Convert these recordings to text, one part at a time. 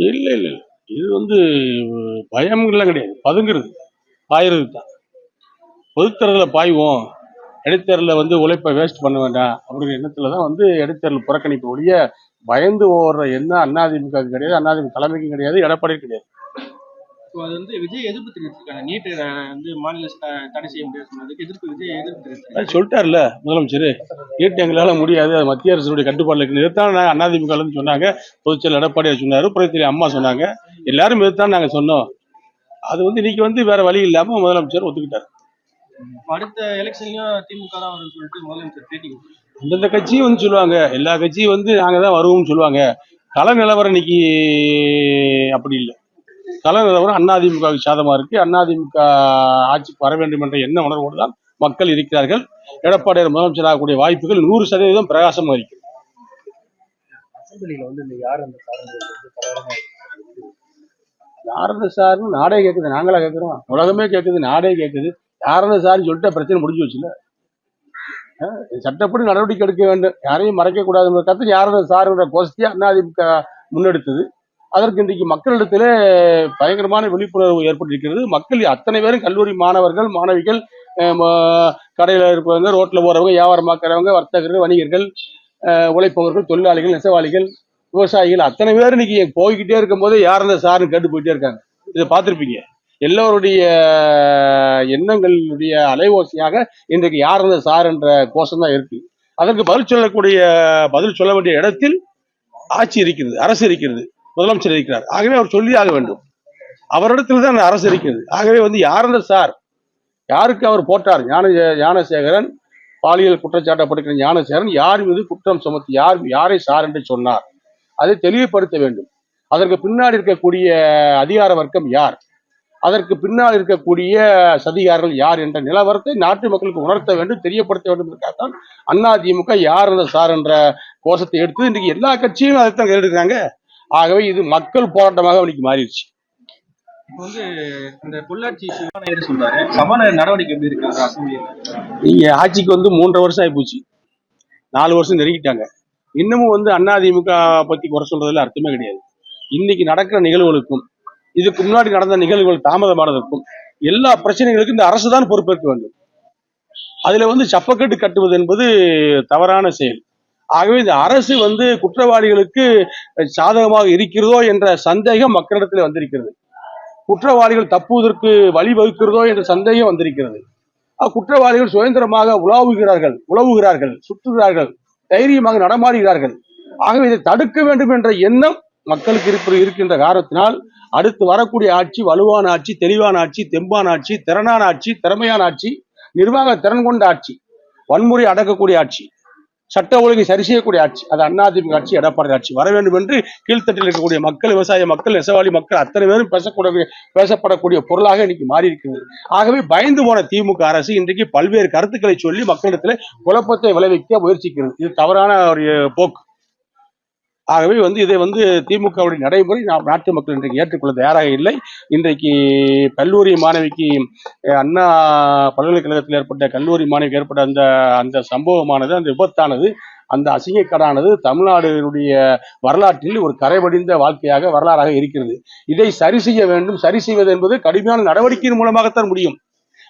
இல்லை இல்லை இல்லை. இது வந்து பயம்லாம் கிடையாது. பதுங்குறது. பாயிறது தான். பொதுத்தரில் பாய்வோம். இடைத்தேர்தலில் வந்து உழைப்பை வேஸ்ட் பண்ண வேண்டாம் அப்படிங்கிற எண்ணத்தில் தான் வந்து இடைத்தேர்தல் புறக்கணிப்பு ஒழிய பயந்து ஓடுற என்ன அதிமுக கிடையாது அதிமுக தலைமைக்கும் கிடையாது எடப்பாடியும் கிடையாது. இப்போ அது வந்து விஜய் எதிர்ப்பு தெரிவிச்சிருக்காங்க. நீட் வந்து மாநில தடை செய்ய முடியாது சொன்னதுக்கு எதிர்ப்பு விஜய் எதிர்ப்பு தெரிவிச்சிருக்காங்க சொல்லிட்டார்ல முதலமைச்சர். நீட் எங்களால முடியாது அது மத்திய அரசுடைய கட்டுப்பாடுல இருக்கு. நிறுத்தான் நாங்கள் அதிமுக சொன்னாங்க. பொதுச்செயல் எடப்பாடியார் சொன்னாரு புறத்திலே அம்மா சொன்னாங்க. எல்லாரும் நிறுத்தான் நாங்க சொன்னோம். அது வந்து இன்னைக்கு வந்து வேற வழி இல்லாம முதலமைச்சர் ஒத்துக்கிட்டார். அடுத்த எலெக்ஷன்லயும் திமுக தான் வரும்னு சொல்லிட்டு முதலமைச்சர் பேட்டி. அந்தந்த கட்சியும் வந்து சொல்லுவாங்க. எல்லா கட்சியும் வந்து நாங்க தான் வருவோம்னு சொல்லுவாங்க. கள நிலவரம் இன்னைக்கு அப்படி இல்லை. கள நிலவரம் அதிமுகவுக்கு சாதமா இருக்கு. அதிமுக ஆட்சிக்கு வர வேண்டும் என்ற எண்ண உணர்வோடு தான் மக்கள் இருக்கிறார்கள். எடப்பாடியார் முதலமைச்சர் ஆகக்கூடிய வாய்ப்புகள் நூறு சதவீதம் பிரகாசமாக இருக்கு அசம்பிளியில வந்து இந்த யார் அந்த சாதனை வந்து கலவரமா யாரது சார்னு நாடே கேட்குது நாங்களா கேட்குறோம் உலகமே கேட்குது நாடே கேட்குது யாரது சார்னு சொல்லிட்டு பிரச்சனை முடிஞ்சு வச்சுல சட்டப்படி நடவடிக்கை எடுக்க வேண்டும். யாரையும் மறைக்க கூடாதுன்ற கருத்து யாரது சாருன்ற கோஷ்டியை அதிமுக முன்னெடுத்தது. அதற்கு இன்றைக்கு மக்களிடத்திலே பயங்கரமான விழிப்புணர்வு ஏற்பட்டிருக்கிறது. மக்கள் அத்தனை பேரும் கல்லூரி மாணவர்கள் மாணவிகள் கடையில் ம- இருப்பவங்க ரோட்டில் போகிறவங்க வியாபாரம் பார்க்கறவங்க வர்த்தகர்கள் வணிகர்கள் உழைப்பவர்கள் தொழிலாளிகள் நெசவாளிகள் விவசாயிகள் அத்தனை பேர் இன்னைக்கு போய்கிட்டே இருக்கும் போது யார் அந்த சாருன்னு கேட்டு போயிட்டே இருக்காங்க. இதை பார்த்துருப்பீங்க. எல்லோருடைய எண்ணங்களுடைய அலைவோசையாக இன்றைக்கு யார் அந்த சார் என்ற கோஷம் தான் இருக்கு. அதற்கு பதில் சொல்லக்கூடிய பதில் சொல்ல வேண்டிய இடத்தில் ஆட்சி இருக்கிறது அரசு இருக்கிறது. முதலமைச்சர் இருக்கிறார். ஆகவே அவர் சொல்லி ஆக வேண்டும். அவரிடத்தில் தான் அந்த அரசு இருக்கிறது. ஆகவே வந்து யார் சார்? யாருக்கு அவர் போட்டார்? ஞான ஞானசேகரன் பாலியல் குற்றச்சாட்டப்பட்டிருக்கிற ஞானசேகரன் யார் மீது குற்றம் சுமத்தி யார் யாரை சார் என்று சொன்னார். அதை தெளிவுபடுத்த வேண்டும். அதற்கு பின்னாடி இருக்கக்கூடிய அதிகார வர்க்கம் யார்? அதற்கு பின்னால் இருக்கக்கூடிய சதிகாரர்கள் யார் என்ற நிலவரத்தை நாட்டு மக்களுக்கு உணர்த்த வேண்டும் தெரியப்படுத்த வேண்டும் என்றால்தான் அண்ணா திமுக யார் அந்த சார் என்ற கோஷத்தை எடுத்து இன்றைக்கு எல்லா கட்சியும் அதைத்தான் கேட்டுருக்காங்க ஆகவே இது மக்கள் போராட்டமாக இன்னைக்கு மாறிடுச்சு. வந்து இந்த பொள்ளாச்சி சபாநாயகர் சொல்றாரு. சபாநாயகர் நடவடிக்கை எப்படி இருக்கு அசம்பிளியில்? நீங்க ஆட்சிக்கு வந்து மூன்றரை வருஷம் ஆயிப்போச்சு. நாலு வருஷம் நெருங்கிட்டாங்க. இன்னமும் வந்து அதிமுக பத்தி குறை சொல்றதுல அர்த்தமே கிடையாது. இன்னைக்கு நடக்கிற நிகழ்வுகளுக்கும் இதுக்கு முன்னாடி நடந்த நிகழ்வுகள் தாமதமானதற்கும் எல்லா பிரச்சனைகளுக்கும் இந்த அரசு தான் பொறுப்பேற்க வேண்டும். அதுல வந்து சப்பக்கட்டு கட்டுவது என்பது தவறான செயல். ஆகவே இந்த அரசு வந்து குற்றவாளிகளுக்கு சாதகமாக இருக்கிறதோ என்ற சந்தேகம் மக்களிடத்தில் வந்திருக்கிறது. குற்றவாளிகள் தப்புவதற்கு வழிவகுக்கிறதோ என்ற சந்தேகம் வந்திருக்கிறது. குற்றவாளிகள் சுதந்திரமாக உலாவுகிறார்கள் உழவுகிறார்கள் சுற்றுகிறார்கள் தைரியமாக நடமாடுகிறார்கள். ஆகவே இதை தடுக்க வேண்டும் என்ற எண்ணம் மக்களுக்கு இருப்ப இருக்கின்ற காரணத்தினால் அடுத்து வரக்கூடிய ஆட்சி வலுவான ஆட்சி தெளிவான ஆட்சி தெம்பான ஆட்சி திறனான ஆட்சி திறமையான ஆட்சி நிர்வாக திறன் கொண்ட ஆட்சி வன்முறை அடக்கக்கூடிய ஆட்சி. சட்ட ஒழுங்கை சரி செய்யக்கூடிய ஆட்சி அது அதிமுக ஆட்சி எடப்பாடி ஆட்சி. வர வேண்டும் என்று கீழ்த்தட்டில் இருக்கக்கூடிய மக்கள் விவசாய மக்கள் நெசவாளி மக்கள் அத்தனை பேரும் பேசக்கூடிய பேசப்படக்கூடிய பொருளாக இன்னைக்கு மாறி இருக்கிறது ஆகவே பயந்து போன திமுக அரசு இன்றைக்கு பல்வேறு கருத்துக்களை சொல்லி மக்களிடத்தில் குழப்பத்தை விளைவிக்க முயற்சிக்கிறது. இது தவறான ஒரு போக்கு. ஆகவே வந்து இதை வந்து திமுகவுடைய நடைமுறை நாம் நாட்டு மக்கள் இன்றைக்கு ஏற்றுக்கொள்ள தயாராக இல்லை. இன்றைக்கு கல்லூரி மாணவிக்கு அண்ணா பல்கலைக்கழகத்தில் ஏற்பட்ட கல்லூரி மாணவிக்கு ஏற்பட்ட அந்த அந்த சம்பவமானது அந்த விபத்தானது அந்த அசிங்கக்கடானது தமிழ்நாடுடைய வரலாற்றில் ஒரு கரைபடிந்த வாழ்க்கையாக வரலாறாக இருக்கிறது. இதை சரி செய்ய வேண்டும். சரி செய்வது என்பது கடுமையான நடவடிக்கையின் மூலமாகத்தான் முடியும்.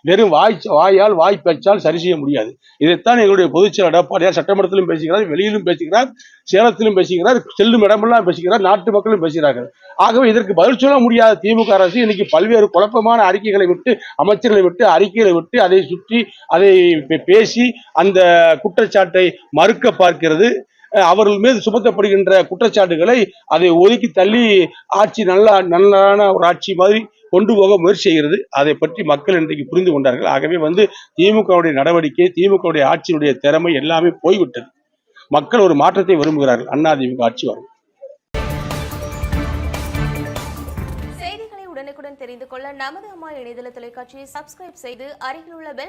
வெறும் வாய் வாயால் வாய் பேச்சால் சரி செய்ய முடியாது. இதைத்தான் எங்களுடைய பொதுச்செயலர் எடப்பாடியார் சட்டமன்றத்திலும் பேசுகிறார் வெளியிலும் பேசுகிறார் சேலத்திலும் பேசுகிறார் செல்லும் இடமெல்லாம் பேசுகிறார் நாட்டு மக்களும் பேசுகிறார்கள். ஆகவே இதற்கு பதில் சொல்ல முடியாத திமுக அரசு இன்னைக்கு பல்வேறு குழப்பமான அறிக்கைகளை விட்டு அமைச்சர்களை விட்டு அறிக்கைகளை விட்டு அதை சுற்றி அதை பே- பேசி அந்த குற்றச்சாட்டை மறுக்க பார்க்கிறது. அவர்கள் மீது சுமத்தப்படுகின்ற குற்றச்சாட்டுகளை அதை ஒதுக்கி தள்ளி ஆட்சி நல்லா நல்லான ஒரு ஆட்சி மாதிரி கொண்டு போக முயற்சி செய்கிறது. அதை பற்றி மக்கள் இன்றைக்கு புரிந்து கொண்டார்கள். ஆகவே வந்து திமுகவுடைய நடவடிக்கை திமுகவுடைய ஆட்சியினுடைய திறமை எல்லாமே போய்விட்டது. மக்கள் ஒரு மாற்றத்தை விரும்புகிறார்கள். அண்ணா திமுக ஆட்சி வரும். செய்திகளை உடனுக்குடன் தெரிந்து கொள்ள நமது அம்மா இணையதள தொலைக்காட்சியை சப்ஸ்கிரைப் செய்து அருகில் உள்ள பெல்